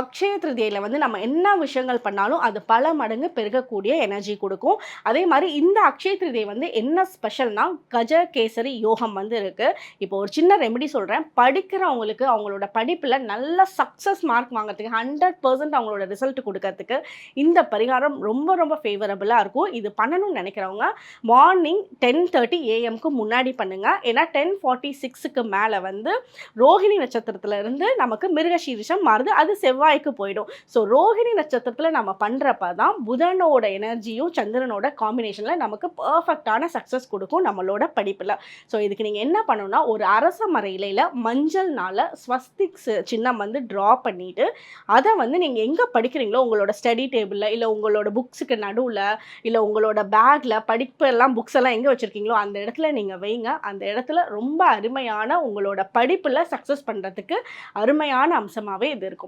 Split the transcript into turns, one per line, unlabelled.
அக்ஷய திருதியில் வந்து நம்ம என்ன விஷயங்கள் பண்ணாலும் அது பல மடங்கு பெருகக்கூடிய எனர்ஜி கொடுக்கும். அதே மாதிரி இந்த அக்ஷய திருதியை வந்து என்ன ஸ்பெஷல்னா கஜ கேசரி யோகம் வந்து இருக்குது இப்போ ஒரு சின்ன ரெமெடி சொல்கிறேன் படிக்கிறவங்களுக்கு அவங்களோட படிப்பில் நல்ல சக்ஸஸ் மார்க் வாங்குறதுக்கு ஹண்ட்ரட் பர்சன்ட் அவங்களோட ரிசல்ட் கொடுக்கறதுக்கு இந்த பரிகாரம் ரொம்ப ரொம்ப ஃபேவரபுளாக இருக்கும். இது பண்ணணும்னு நினைக்கிறவங்க மார்னிங் டென் தேர்ட்டி ஏஎம்க்கு முன்னாடி பண்ணுங்கள் ஏன்னா டென் ஃபார்ட்டி சிக்ஸுக்கு மேலே வந்து ரோஹிணி நட்சத்திரத்துலேருந்து நமக்கு மிருகசீரிஷம் மாறுது. அது செவ்வாய்க்கு போயிடும். ஸோ ரோஹிணி நட்சத்திரத்தில் நம்ம பண்ணுறப்ப தான் புதனோட எனர்ஜியும் சந்திரனோட காம்பினேஷனில் நமக்கு பர்ஃபெக்டான சக்ஸஸ் கொடுக்கும் நம்மளோட படிப்பில். ஸோ இதுக்கு நீங்கள் என்ன பண்ணணும்னா ஒரு அரச மறை இலையில் மஞ்சள்னால ஸ்வஸ்திக்ஸ் சின்னம் வந்து ட்ரா பண்ணிவிட்டு அதை வந்து நீங்கள் எங்கே படிக்கிறீங்களோ உங்களோட ஸ்டடி டேபிளில் இல்லை உங்களோட புக்ஸுக்கு நடுவில் இல்லை உங்களோட பேக்கில் படிப்பு எல்லாம் புக்ஸ் எல்லாம் எங்கே வச்சுருக்கீங்களோ அந்த இடத்துல நீங்கள் வைங்க. அந்த இடத்துல ரொம்ப அருமையான உங்களோட படிப்பில் சக்ஸஸ் பண்ணுறதுக்கு அருமையான அம்சமாகவே இது இருக்கும்.